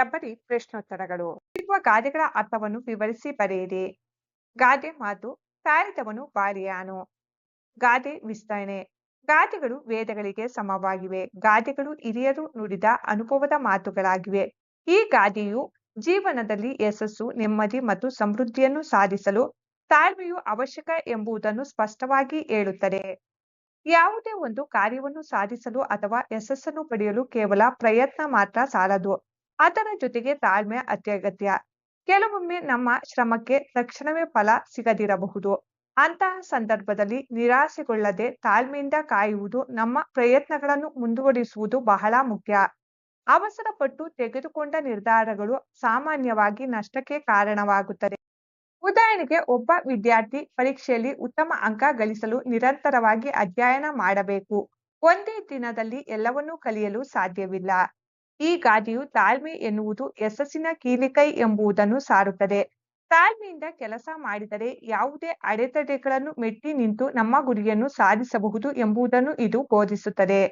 ಶಬರಿ ಪ್ರಶ್ನೋತ್ತರಗಳು. ಇರುವ ಗಾದೆಗಳ ಅರ್ಥವನ್ನು ವಿವರಿಸಿ ಬರೆಯಿರಿ. ಗಾದೆ ಮಾತು ಸಾರಿದವನು ಬಾರಿಯಾನು ಗಾದೆ ವಿಸ್ತರಣೆ. ಗಾದೆಗಳು ವೇದಗಳಿಗೆ ಸಮವಾಗಿವೆ. ಗಾದೆಗಳು ಹಿರಿಯರು ನುಡಿದ ಅನುಭವದ ಮಾತುಗಳಾಗಿವೆ. ಈ ಗಾದೆಯು ಜೀವನದಲ್ಲಿ ಯಶಸ್ಸು, ನೆಮ್ಮದಿ ಮತ್ತು ಸಮೃದ್ಧಿಯನ್ನು ಸಾಧಿಸಲು ತಾಳ್ಮೆಯು ಅವಶ್ಯಕ ಎಂಬುದನ್ನು ಸ್ಪಷ್ಟವಾಗಿ ಹೇಳುತ್ತದೆ. ಯಾವುದೇ ಒಂದು ಕಾರ್ಯವನ್ನು ಸಾಧಿಸಲು ಅಥವಾ ಯಶಸ್ಸನ್ನು ಪಡೆಯಲು ಕೇವಲ ಪ್ರಯತ್ನ ಮಾತ್ರ ಸಾಲದು. ಅದರ ಜೊತೆಗೆ ತಾಳ್ಮೆ, ಅತ್ಯಗತ್ಯ. ಕೆಲವೊಮ್ಮೆ ನಮ್ಮ ಶ್ರಮಕ್ಕೆ ತಕ್ಷಣವೇ ಫಲ ಸಿಗದಿರಬಹುದು. ಅಂತಹ ಸಂದರ್ಭದಲ್ಲಿ ನಿರಾಸೆಗೊಳ್ಳದೆ ತಾಳ್ಮೆಯಿಂದ ಕಾಯುವುದು ನಮ್ಮ ಪ್ರಯತ್ನಗಳನ್ನು ಮುಂದುವರಿಸುವುದು ಬಹಳ ಮುಖ್ಯ. ಅವಸರಪಟ್ಟು ತೆಗೆದುಕೊಂಡ ನಿರ್ಧಾರಗಳು ಸಾಮಾನ್ಯವಾಗಿ ನಷ್ಟಕ್ಕೆ ಕಾರಣವಾಗುತ್ತದೆ ಉದಾಹರಣೆಗೆ, ಒಬ್ಬ ವಿದ್ಯಾರ್ಥಿ ಪರೀಕ್ಷೆಯಲ್ಲಿ ಉತ್ತಮ ಅಂಕ ಗಳಿಸಲು ನಿರಂತರವಾಗಿ ಅಧ್ಯಯನ ಮಾಡಬೇಕು. ಒಂದೇ ದಿನದಲ್ಲಿ ಎಲ್ಲವನ್ನೂ ಕಲಿಯಲು ಸಾಧ್ಯವಿಲ್ಲ. ಈ ಗಾದೆಯು ತಾಳ್ಮೆ ಎನ್ನುವುದು ಯಶಸ್ಸಿನ ಕೀಲಿಕೈ ಎಂಬುದನ್ನು ಸಾರುತ್ತದೆ. ತಾಳ್ಮೆಯಿಂದ ಕೆಲಸ ಮಾಡಿದರೆ ಯಾವುದೇ ಅಡೆತಡೆಗಳನ್ನು ಮೆಟ್ಟಿ ನಿಂತು ನಮ್ಮ ಗುರಿಯನ್ನು ಸಾಧಿಸಬಹುದು ಎಂಬುದನ್ನು ಇದು ಬೋಧಿಸುತ್ತದೆ.